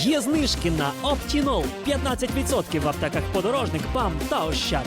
Є знижки на Optinol 15% в аптеках подорожник, ПАМ та Ощад.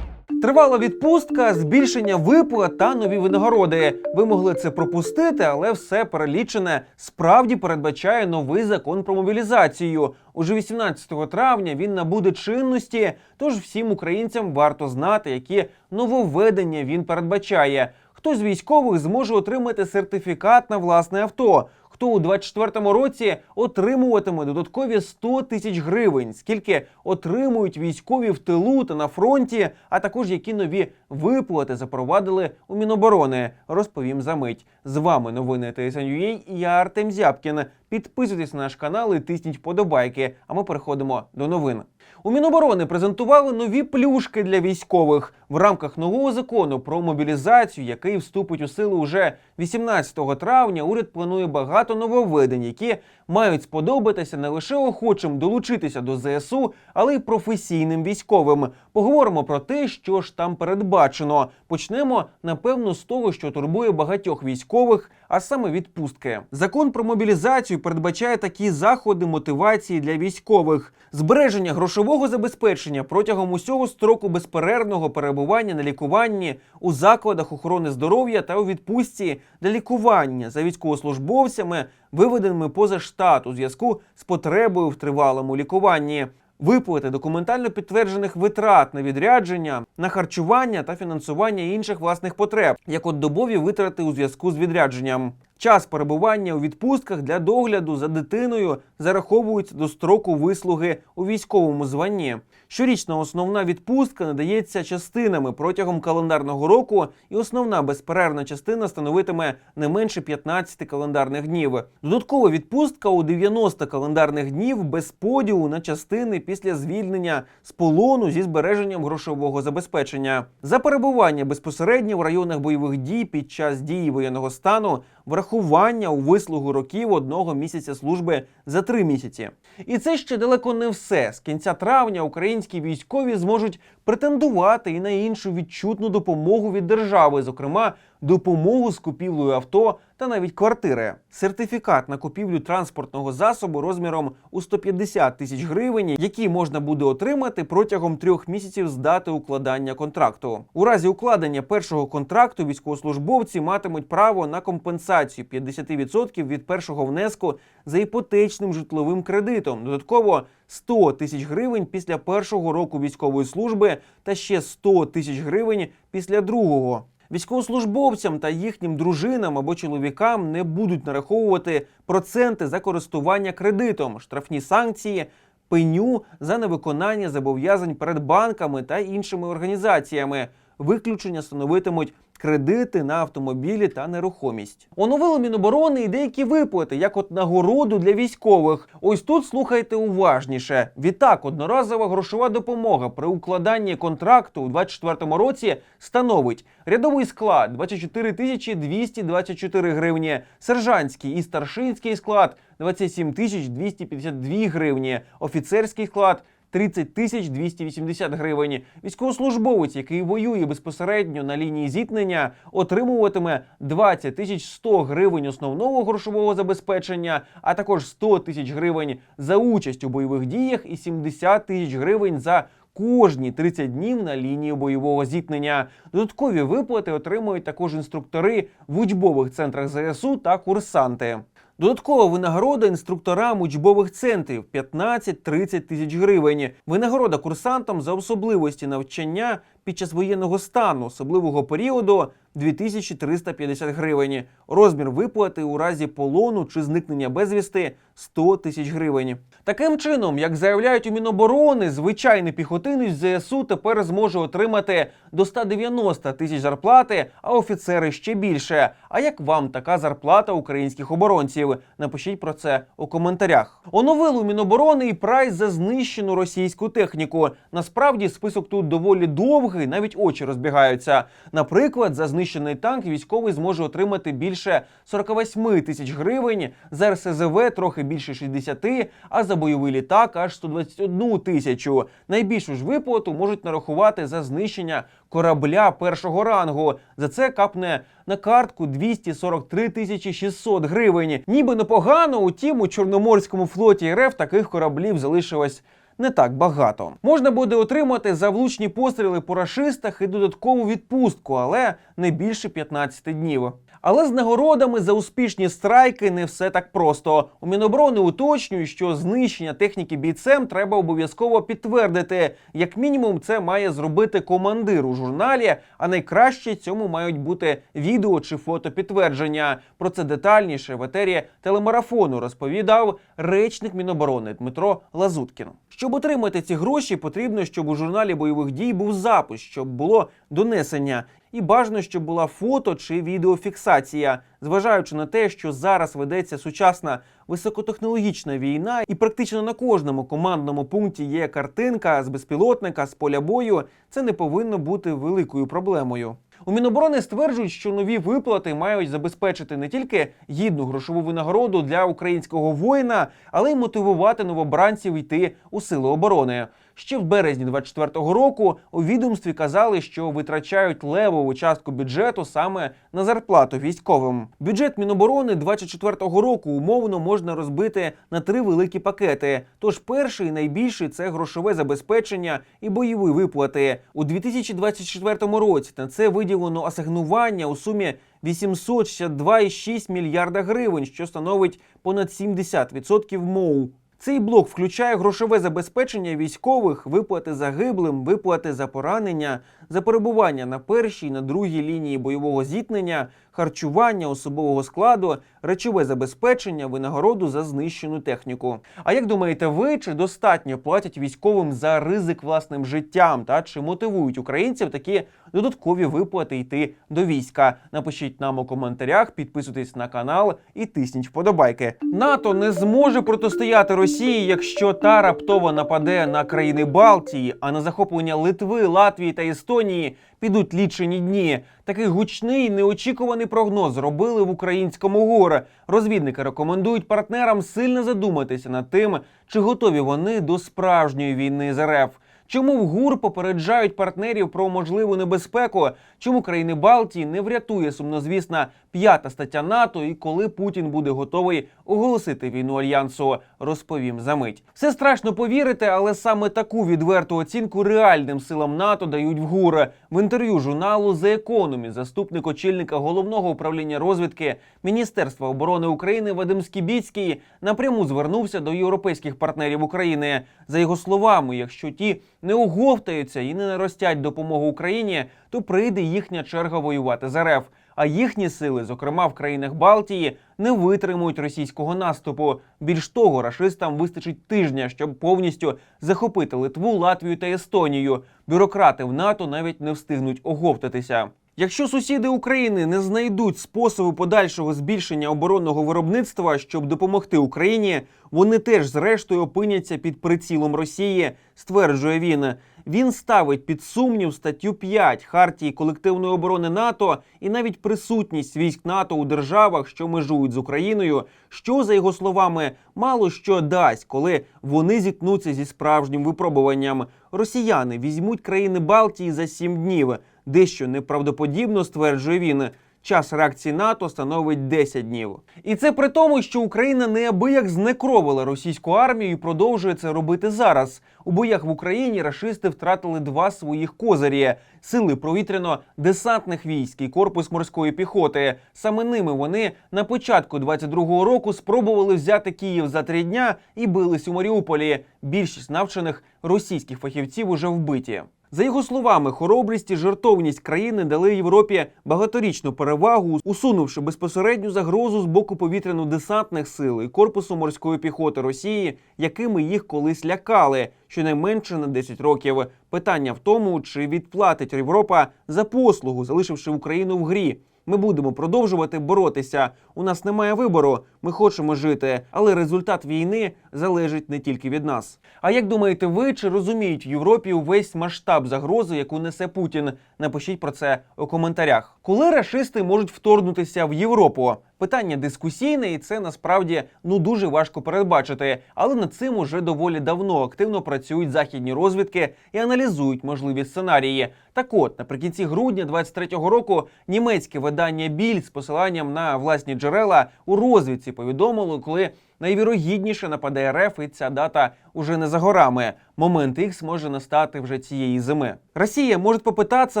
Тривала відпустка, збільшення виплат та нові винагороди. Ви могли це пропустити, але все перелічене справді передбачає новий закон про мобілізацію. Уже 18 травня він набуде чинності. Тож всім українцям варто знати, які нововведення він передбачає. Хто з військових зможе отримати сертифікат на власне авто? Хто у 24-му році отримуватиме додаткові 100 тисяч гривень? Скільки отримують військові в тилу та на фронті? А також які нові виплати запровадили у Міноборони? Розповім за мить. З вами новини ТСНЮА і я Артем Зябкін. Підписуйтесь на наш канал і тисніть подобайки. А ми переходимо до новин. У Міноборони презентували нові плюшки для військових в рамках нового закону про мобілізацію, який вступить у силу уже 18 травня. Уряд планує багато нововведень, які мають сподобатися не лише охочим долучитися до ЗСУ, але й професійним військовим. Поговоримо про те, що ж там передбачено. Почнемо напевно з того, що турбує багатьох військових, а саме відпустки. Закон про мобілізацію передбачає такі заходи мотивації для військових: збереження грошового забезпечення протягом усього строку безперервного перебування на лікуванні у закладах охорони здоров'я та у відпустці для лікування за військовослужбовцями, виведеними поза штат у зв'язку з потребою в тривалому лікуванні. Виплати документально підтверджених витрат на відрядження, на харчування та фінансування інших власних потреб, як от добові витрати у зв'язку з відрядженням. Час перебування у відпустках для догляду за дитиною зараховується до строку вислуги у військовому званні. Щорічна основна відпустка надається частинами протягом календарного року, і основна безперервна частина становитиме не менше 15 календарних днів. Додаткова відпустка у 90 календарних днів без поділу на частини після звільнення з полону зі збереженням грошового забезпечення. За перебування безпосередньо в районах бойових дій під час дії воєнного стану врахування у вислугу років одного місяця служби за три місяці. І це ще далеко не все. З кінця травня українські військові зможуть претендувати і на іншу відчутну допомогу від держави, зокрема допомогу з купівлею авто та навіть квартири. Сертифікат на купівлю транспортного засобу розміром у 150 тисяч гривень, які можна буде отримати протягом трьох місяців з дати укладання контракту. У разі укладення першого контракту військовослужбовці матимуть право на компенсацію 50% від першого внеску за іпотечним житловим кредитом. Додатково 100 тисяч гривень після першого року військової служби та ще 100 тисяч гривень після другого. Військовослужбовцям та їхнім дружинам або чоловікам не будуть нараховувати проценти за користування кредитом, штрафні санкції, пеню за невиконання зобов'язань перед банками та іншими організаціями. Виключення становитимуть кредити на автомобілі та нерухомість. Оновили Міноборони і деякі виплати, як от нагороду для військових. Ось тут слухайте уважніше. Відтак, одноразова грошова допомога при укладанні контракту у 2024 році становить рядовий склад 24 тисячі 224 гривні, сержантський і старшинський склад 27 тисяч 252 гривні, офіцерський склад 30 тисяч 280 гривень. Військовослужбовець, який воює безпосередньо на лінії зіткнення, отримуватиме 20 тисяч 100 гривень основного грошового забезпечення, а також 100 тисяч гривень за участь у бойових діях і 70 тисяч гривень за кожні 30 днів на лінії бойового зіткнення. Додаткові виплати отримують також інструктори в учбових центрах ЗСУ та курсанти. Додаткова винагорода інструкторам учбових центрів 15-30 тисяч гривень. Винагорода курсантам за особливості навчання під час воєнного стану особливого періоду 2350 гривень. Розмір виплати у разі полону чи зникнення безвісти 100 тисяч гривень. Таким чином, як заявляють у Міноборони, звичайний піхотинець ЗСУ тепер зможе отримати до 190 тисяч зарплати, а офіцери ще більше. А як вам така зарплата українських оборонців? Напишіть про це у коментарях. Оновили у Міноборони і прайс за знищену російську техніку. Насправді список тут доволі довгий. Вимоги, навіть очі розбігаються. Наприклад, за знищений танк військовий зможе отримати більше 48 тисяч гривень, за РСЗВ трохи більше 60, а за бойовий літак аж 121 тисячу. Найбільшу ж виплату можуть нарахувати за знищення корабля першого рангу. За це капне на картку 243 тисячі 600 гривень. Ніби непогано, утім у Чорноморському флоті РФ таких кораблів залишилось. Не так багато можна буде отримати за влучні постріли по рашистах і додаткову відпустку, але не більше 15 днів. Але з нагородами за успішні страйки не все так просто. У Міноборони уточнюють, що знищення техніки бійцем треба обов'язково підтвердити. Як мінімум, це має зробити командир у журналі, а найкраще цьому мають бути відео чи фото підтвердження. Про це детальніше в етері телемарафону розповідав речник Міноборони Дмитро Лазуткін. Щоб отримати ці гроші, потрібно, щоб у журналі бойових дій був запис, щоб було донесення. І бажано, щоб була фото чи відеофіксація, зважаючи на те, що зараз ведеться сучасна високотехнологічна війна, і практично на кожному командному пункті є картинка з безпілотника з поля бою. Це не повинно бути великою проблемою. У Міноборони стверджують, що нові виплати мають забезпечити не тільки гідну грошову винагороду для українського воїна, але й мотивувати новобранців йти у сили оборони. Ще в березні 24-го року у відомстві казали, що витрачають левову частку бюджету саме на зарплату військовим. Бюджет Міноборони 24-го року умовно можна розбити на три великі пакети. Тож перший найбільший це грошове забезпечення і бойові виплати у 2024 році. На це виділено асигнування у сумі 862,6 мільярда гривень, що становить понад 70% МОУ. Цей блок включає грошове забезпечення військових, виплати загиблим, виплати за поранення, за перебування на першій, на другій лінії бойового зіткнення, харчування особового складу, речове забезпечення, винагороду за знищену техніку. А як думаєте, ви чи достатньо платять військовим за ризик власним життям та чи мотивують українців такі додаткові виплати йти до війська? Напишіть нам у коментарях, підписуйтесь на канал і тисніть вподобайки. НАТО не зможе протистояти Росії, якщо та раптово нападе на країни Балтії, а на захоплення Литви, Латвії та Естонії підуть лічені дні. Такий гучний неочікуваний прогноз зробили в українському горе. Розвідники рекомендують партнерам сильно задуматися над тим, чи готові вони до справжньої війни з РФ. Чому в ГУР попереджають партнерів про можливу небезпеку? Чому країни Балтії не врятує сумнозвісна п'ята стаття НАТО? І коли Путін буде готовий оголосити війну альянсу? Розповім за мить. Все страшно повірити, але саме таку відверту оцінку реальним силам НАТО дають в ГУР. В інтерв'ю журналу The Economy заступник очільника головного управління розвідки Міністерства оборони України Вадим Скібіцький напряму звернувся до європейських партнерів України. За його словами, якщо ті не оговтаються і не наростять допомогу Україні, то прийде їхня черга воювати з РФ. А їхні сили, зокрема в країнах Балтії, не витримують російського наступу. Більш того, рашистам вистачить тижня, щоб повністю захопити Литву, Латвію та Естонію. Бюрократи в НАТО навіть не встигнуть оговтатися. Якщо сусіди України не знайдуть способу подальшого збільшення оборонного виробництва, щоб допомогти Україні, вони теж зрештою опиняться під прицілом Росії, стверджує він. Він ставить під сумнів статтю 5 Хартії колективної оборони НАТО і навіть присутність військ НАТО у державах, що межують з Україною, що за його словами мало що дасть, коли вони зіткнуться зі справжнім випробуванням. Росіяни візьмуть країни Балтії за сім днів. Дещо неправдоподібно стверджує він. Час реакції НАТО становить 10 днів. І це при тому, що Україна неабияк знекровила російську армію і продовжує це робити зараз. У боях в Україні рашисти втратили два своїх козирі: сили провітряно-десантних військ і корпус морської піхоти. Саме ними вони на початку 22-го року спробували взяти Київ за три дня і бились у Маріуполі. Більшість навчених російських фахівців уже вбиті. За його словами, хоробрість і жертовність країни дали Європі багаторічну перевагу, усунувши безпосередню загрозу з боку повітряно-десантних сил і корпусу морської піхоти Росії, якими їх колись лякали, щонайменше на 10 років. Питання в тому, чи відплатить Європа за послугу, залишивши Україну в грі. Ми будемо продовжувати боротися. У нас немає вибору. Ми хочемо жити, але результат війни залежить не тільки від нас. А як думаєте, ви чи розуміють в Європі увесь масштаб загрози, яку несе Путін? Напишіть про це у коментарях. Коли рашисти можуть вторгнутися в Європу? Питання дискусійне, і це насправді ну дуже важко передбачити. Але над цим уже доволі давно активно працюють західні розвідки і аналізують можливі сценарії. Так от, наприкінці грудня 23-го року німецьке видання Біль з посиланням на власні джерела у розвідці повідомило, коли найвірогідніше нападе РФ, і ця дата уже не за горами. Момент Х може настати вже цієї зими. Росія може попытаться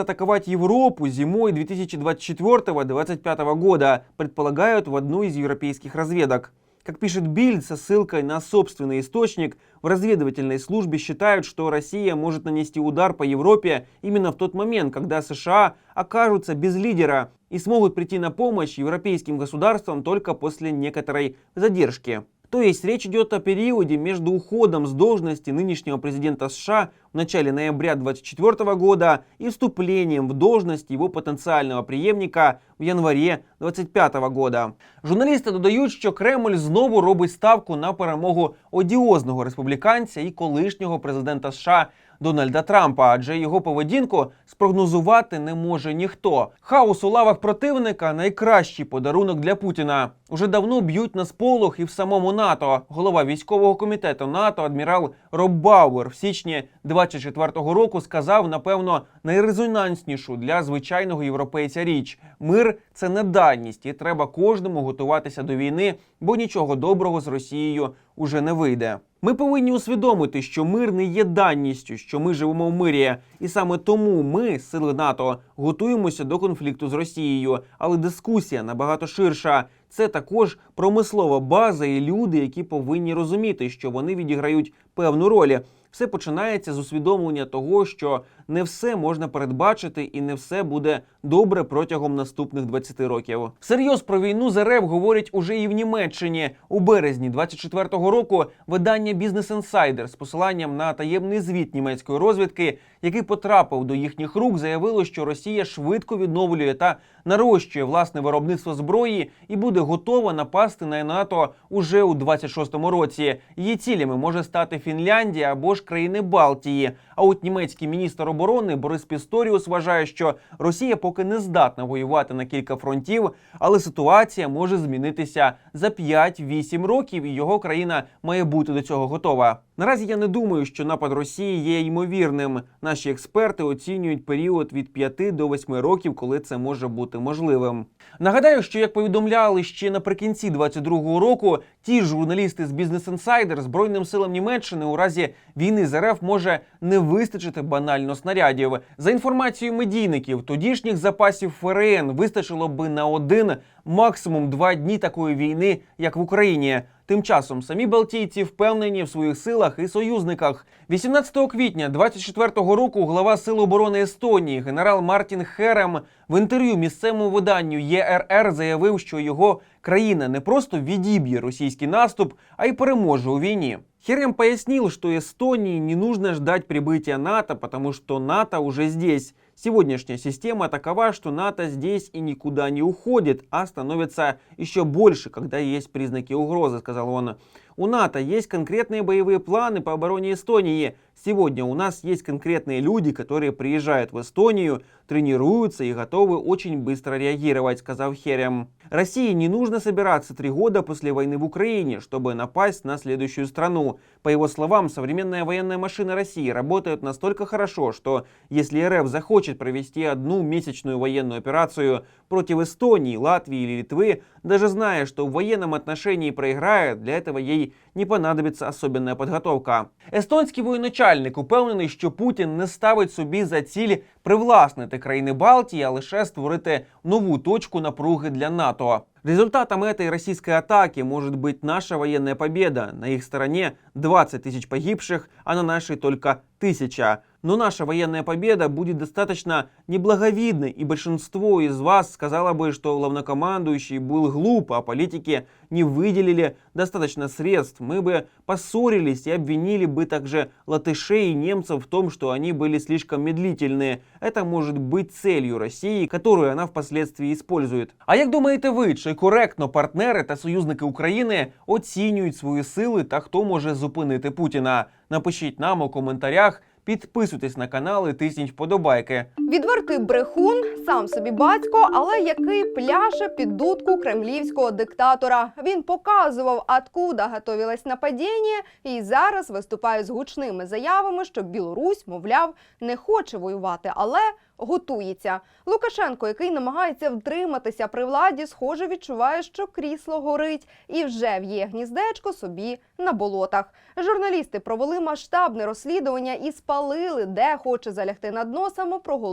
атаковать Европу зимой 2024-2025 года, предполагают в одну из европейских разведок. Как пишет Бильд со ссылкой на собственный источник, в разведывательной службе считают, что Россия может нанести удар по Европе именно в тот момент, когда США окажутся без лидера и смогут прийти на помощь европейским государствам только после некоторой задержки. То есть речь идет о периоде между уходом с должности нынешнего президента США в начале ноября 2024 года и вступлением в должность его потенциального преемника в январі 2025 года. Журналісти додають, що Кремль знову робить ставку на перемогу одіозного республіканця і колишнього президента США Дональда Трампа, адже його поведінку спрогнозувати не може ніхто. Хаос у лавах противника найкращий подарунок для Путіна. Уже давно б'ють на сполох і в самому НАТО. Голова військового комітету НАТО адмірал Роб Бауер в січні 24-го року сказав, напевно, найрезонанснішу для звичайного європейця річ: мир це не даність, і треба кожному готуватися до війни, бо нічого доброго з Росією уже не вийде. Ми повинні усвідомити, що мир не є данністю, що ми живемо в мирі, і саме тому ми, сили НАТО, готуємося до конфлікту з Росією. Але дискусія набагато ширша. Це також промислова база і люди, які повинні розуміти, що вони відіграють певну роль. Все починається з усвідомлення того, що не все можна передбачити і не все буде добре протягом наступних 20 років. Всерйоз про війну з РФ говорять уже і в Німеччині. У березні 24-го року видання Business Insider з посиланням на таємний звіт німецької розвідки, який потрапив до їхніх рук, заявило, що Росія швидко відновлює та нарощує власне виробництво зброї і буде готова напасти на НАТО уже у 26-му році. Її цілями може стати Фінляндія або ж країни Балтії. А от німецький міністр оборони Борис Пісторіус вважає, що Росія поки не здатна воювати на кілька фронтів, але ситуація може змінитися за 5-8 років, і його країна має бути до цього готова. Наразі я не думаю, що напад Росії є ймовірним. Наші експерти оцінюють період від 5 до 8 років, коли це може бути можливим. Нагадаю, що як повідомляли ще наприкінці 22-го року, ті ж журналісти з Business Insider збройним силам Німеччини у разі війни з РФ може не вистачити банально снарядів. За інформацією медійників, тодішніх запасів ФРН вистачило би на один, максимум два дні такої війни, як в Україні. Тим часом самі балтійці впевнені в своїх силах і союзниках. 18 квітня 24-го року глава Сил оборони Естонії генерал Мартін Херем в інтерв'ю місцевому виданню ЄРР заявив, що його країна не просто відіб'є російський наступ, а й переможе у війні. Херем пояснил, что Эстонии не нужно ждать прибытия НАТО, потому что НАТО уже здесь. Сегодняшняя система такова, что НАТО здесь и никуда не уходит, а становится еще больше, когда есть признаки угрозы, сказал он. У НАТО есть конкретные боевые планы по обороне Эстонии. Сегодня у нас есть конкретные люди, которые приезжают в Эстонию, тренируются и готовы очень быстро реагировать, сказал Херем. России не нужно собираться три года после войны в Украине, чтобы напасть на следующую страну. По его словам, современная военная машина России работает настолько хорошо, что если РФ захочет провести одну месячную военную операцию против Эстонии, Латвии или Литвы, даже зная, что в военном отношении проиграет, для этого ей не понадобится особенная подготовка. Естонський воєначальник упевнений, що Путін не ставить собі за ціль привласнити країни Балтії, а лише створити нову точку напруги для НАТО. Результатом этой российской атаки может быть наша военная победа. На их стороне 20 тысяч погибших, а на нашей только тысяча. Но наша военная победа будет достаточно неблаговидной, и большинство из вас сказало бы, что главнокомандующий был глуп, а политики не выделили достаточно средств. Мы бы поссорились и обвинили бы также латышей и немцев в том, что они были слишком медлительные. Это может быть целью Росії, которую она впоследствии использует. А як думаєте ви, чи коректно партнери та союзники України оцінюють свої сили та хто може зупинити Путіна? Напишіть нам у коментарях. Підписуйтесь на канал і тисніть вподобайки. Відвертий брехун, сам собі батько, але який пляше під дудку кремлівського диктатора. Він показував, откуда готовилось нападіння, і зараз виступає з гучними заявами, що Білорусь, мовляв, не хоче воювати, але готується. Лукашенко, який намагається втриматися при владі, схоже відчуває, що крісло горить і вже в'є гніздечко собі на болотах. Журналісти провели масштабне розслідування і спалили, де хоче залягти на дно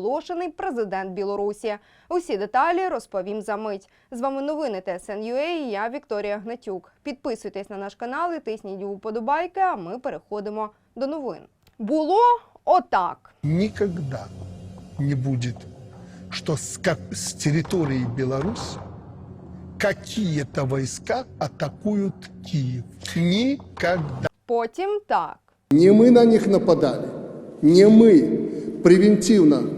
самопроголошений президент Білорусі. Усі деталі розповім за мить. З вами новини ТСНЮА і я Вікторія Гнатюк. Підписуйтесь на наш канал і тисніть вподобайки, а ми переходимо до новин. Було отак. никогда не будет, что с, ка- с территории Беларуси какие-то войска атакуют Киев. Никогда. Потім так. Не мы на них нападали, не мы превентивно э,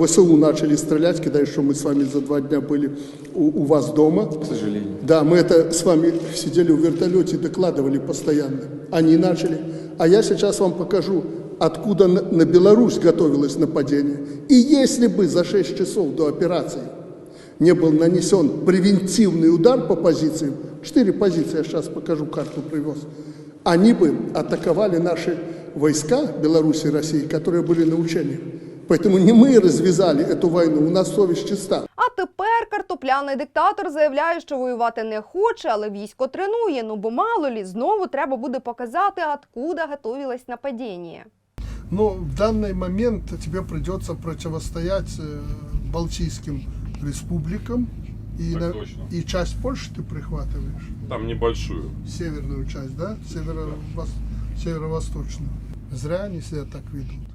ВСУ начали стрелять, когда еще мы с вами за два дня были у, у вас дома. К сожалению. Да, мы это с вами сидели в вертолете и докладывали постоянно. Они начали. А я сейчас вам покажу, откуда на, на Беларусь готовилось нападение. И если бы за 6 часов до операции не был нанесен превентивный удар по позициям, четыре позиции, я сейчас покажу, карту привез, они бы атаковали наши войска Беларуси и России, которые были на учениях. Поэтому не мы развязали эту войну, у нас совесть чиста. А тепер картопляний диктатор заявляє, що воювати не хоче, але військо тренує. Ну бо мало лі, знову треба буде показати, откуда готовилось нападіння. Но в данный момент тебе придется противостоять э, Балтийским республикам. И, Так на- точно. и часть Польши ты прихватываешь. Там небольшую. Северную часть, да? Северо- вос- северо-восточную. Зря они себя так ведут.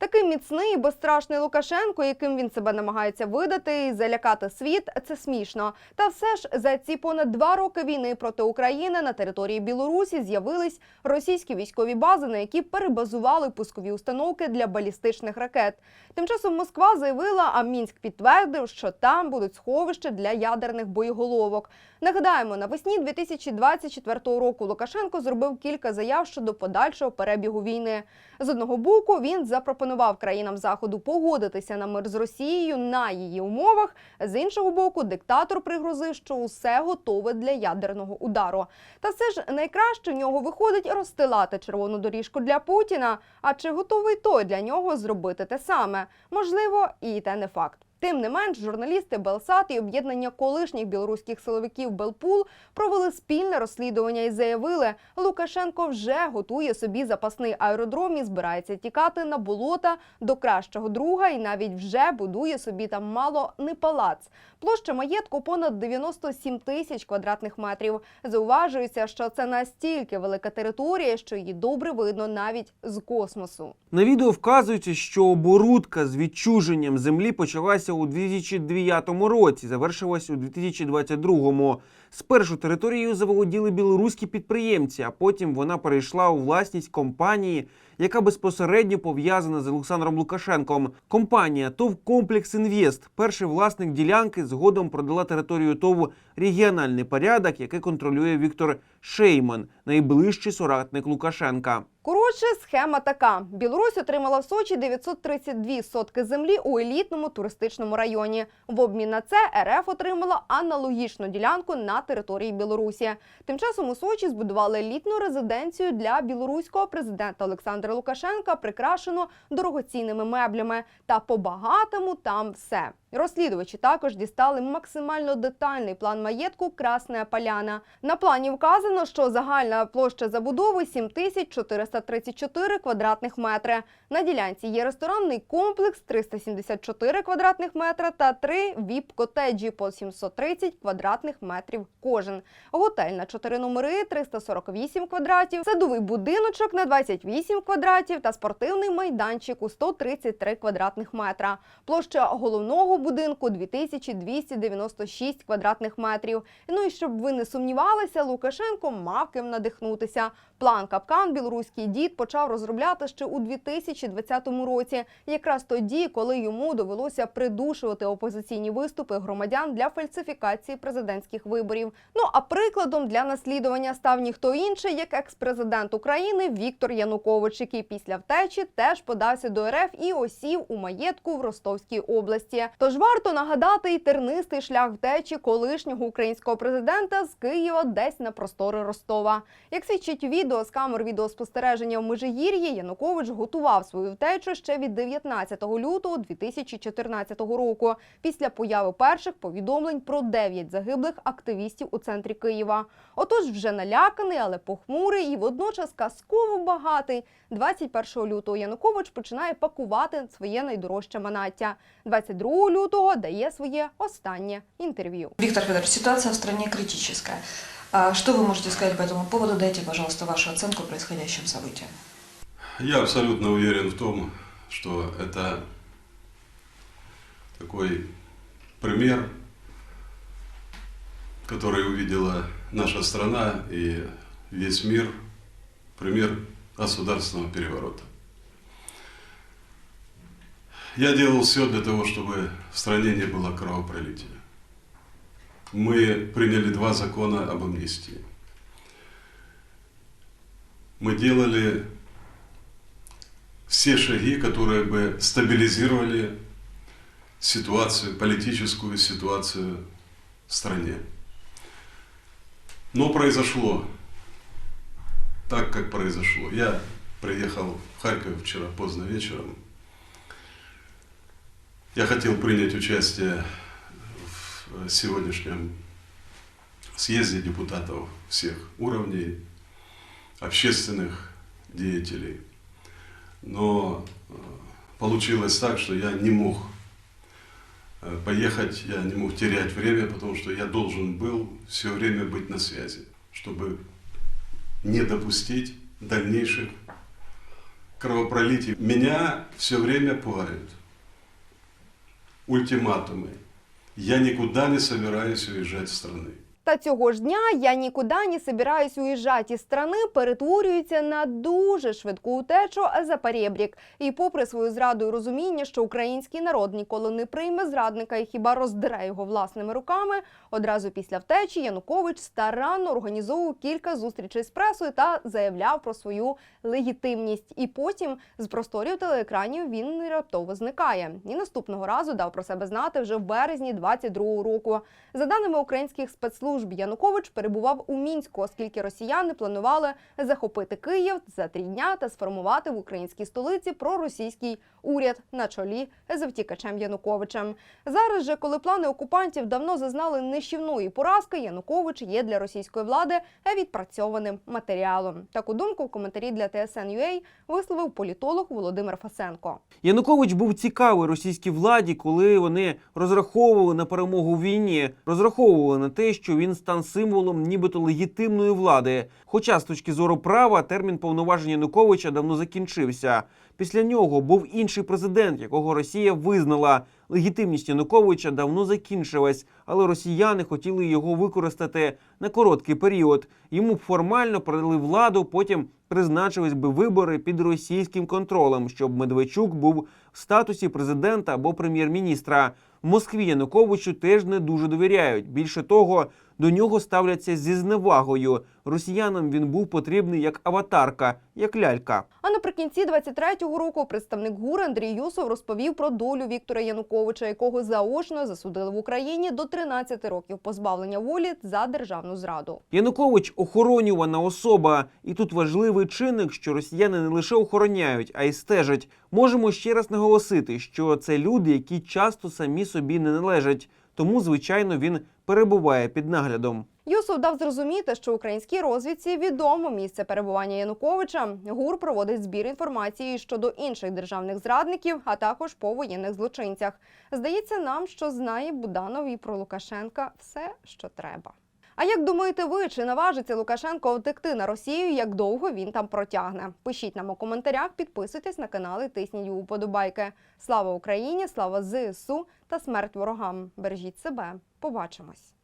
Такий міцний і безстрашний Лукашенко, яким він себе намагається видати і залякати світ, це смішно. Та все ж за ці понад два роки війни проти України на території Білорусі з'явились російські військові бази, на які перебазували пускові установки для балістичних ракет. Тим часом Москва заявила, а Мінськ підтвердив, що там будуть сховища для ядерних боєголовок. Нагадаємо, навесні 2024 року Лукашенко зробив кілька заяв щодо подальшого перебігу війни. З одного боку, він запропонував країнам заходу погодитися на мир з Росією на її умовах. З іншого боку, диктатор пригрозив, що усе готове для ядерного удару. Та все ж найкраще в нього виходить розстилати червону доріжку для Путіна. А чи готовий той для нього зробити те саме? Можливо, і те не факт. Тим не менш, журналісти Белсат і об'єднання колишніх білоруських силовиків Белпул провели спільне розслідування і заявили, Лукашенко вже готує собі запасний аеродром і збирається тікати на болота до кращого друга, і навіть вже будує собі там мало не палац. Площа маєтку понад 97 тисяч квадратних метрів. Зауважується, що це настільки велика територія, що її добре видно навіть з космосу. На відео вказується, що оборудка з відчуженням землі почалася у 2009 році, завершилась у 2022. Спершу територією заволоділи білоруські підприємці, а потім вона перейшла у власність компанії, яка безпосередньо пов'язана з Олександром Лукашенком. Компанія ТОВ Комплекс Інвест, перший власник ділянки, згодом продала територію ТОВ регіональний порядок, який контролює Віктор Шейман, найближчий соратник Лукашенка. Коротше, схема така: Білорусь отримала в Сочі 932 сотки землі у елітному туристичному районі. В обмін на це РФ отримала аналогічну ділянку на території Білорусі. Тим часом у Сочі збудували елітну резиденцію для білоруського президента Олександра Лукашенка, прикрашену дорогоцінними меблями. Та по-багатому там все. Розслідувачі також дістали максимально детальний план маєтку Красна Поляна. На плані вказано, що загальна площа забудови 7430 734 квадратних метри. На ділянці є ресторанний комплекс 374 квадратних метра та три віп-котеджі по 730 квадратних метрів кожен. Готель на 4 номери 348 квадратів, садовий будиночок на 28 квадратів та спортивний майданчик у 133 квадратних метра. Площа головного будинку 2296 квадратних метрів. Ну і щоб ви не сумнівалися, Лукашенко мав ким надихнутися. План капкан білоруський дід почав розробляти ще у 2020 році, якраз тоді, коли йому довелося придушувати опозиційні виступи громадян для фальсифікації президентських виборів. Ну а прикладом для наслідування став ніхто інший, як екс-президент України Віктор Янукович, який після втечі теж подався до РФ і осів у маєтку в Ростовській області. Тож варто нагадати й тернистий шлях втечі колишнього українського президента з Києва десь на простори Ростова. Як свідчить відео з камер відеоспостереження в Межигір'ї, Янукович готував свою втечу ще від 19 лютого 2014 року, після появи перших повідомлень про 9 загиблих активістів у центрі Києва. Отож, вже наляканий, але похмурий і водночас казково багатий. 21 лютого Янукович починає пакувати своє найдорожче манаття. 22 лютого дає своє останнє інтерв'ю. Виктор Федорович, ситуация в стране критическая. А Что вы можете сказать по этому поводу? Дайте, пожалуйста, вашу оценку происходящим событиям. Я абсолютно уверен в том, что это такой пример, который увидела наша страна и весь мир, пример государственного переворота. Я делал все для того, чтобы в стране не было кровопролития. Мы приняли два закона об амнистии. Мы делали все шаги, которые бы стабилизировали ситуацию, политическую ситуацию в стране. Но произошло так, как произошло. Я приехал в Харьков вчера поздно вечером. Я хотел принять участие сегодняшнем съезде депутатов всех уровней, общественных деятелей. Но э, получилось так, что я не мог э, поехать, я не мог терять время, потому что я должен был все время быть на связи, чтобы не допустить дальнейших кровопролитий. Меня все время пугают ультиматумы. Я никуда не собираюсь уезжать из страны. Та цього ж дня я нікуди не собираюсь уїжджати із страни перетворюється на дуже швидку утечу за перебрік. І попри свою зраду і розуміння, що український народ ніколи не прийме зрадника і хіба роздере його власними руками, одразу після втечі Янукович старанно організовував кілька зустрічей з пресою та заявляв про свою легітимність. І потім з просторів телеекранів він раптово зникає. І наступного разу дав про себе знати вже в березні 22-го року. За даними українських спецслужб, Янукович перебував у мінську, оскільки росіяни планували захопити Київ за три дня та сформувати в українській столиці проросійський уряд на чолі з втікачем Януковичем. Зараз же, коли плани окупантів давно зазнали нищівної поразки, Янукович є для російської влади відпрацьованим матеріалом. Таку думку в коментарі для TSN.ua висловив політолог Володимир Фасенко. Янукович був цікавий російській владі, коли вони розраховували на перемогу в війні, розраховували на те, що він стане символом нібито легітимної влади. Хоча з точки зору права термін повноважень Януковича давно закінчився. Після нього був інший президент, якого Росія визнала. Легітимність Януковича давно закінчилась, але росіяни хотіли його використати на короткий період. Йому б формально передали владу, потім призначились би вибори під російським контролем, щоб Медведчук був в статусі президента або прем'єр-міністра. В Москві Януковичу теж не дуже довіряють. Більше того, до нього ставляться зі зневагою. Росіянам він був потрібний як аватарка, як лялька. А наприкінці 23-го року представник ГУР Андрій Юсов розповів про долю Віктора Януковича, якого заочно засудили в Україні до 13 років позбавлення волі за державну зраду. Янукович охоронювана особа, і тут важливий чинник, що росіяни не лише охороняють, а й стежать. Можемо ще раз наголосити, що це люди, які часто самі собі не належать. Тому, звичайно, він перебуває під наглядом. Юсов дав зрозуміти, що українській розвідці відомо місце перебування Януковича. ГУР проводить збір інформації щодо інших державних зрадників, а також по воєнних злочинцях. Здається нам, що знає Буданов і про Лукашенка все, що треба. А як думаєте ви, чи наважиться Лукашенко втекти на Росію? Як довго він там протягне? Пишіть нам у коментарях, підписуйтесь на канал і тисніть у вподобайки. Слава Україні! Слава ЗСУ та смерть ворогам! Бережіть себе! Побачимось.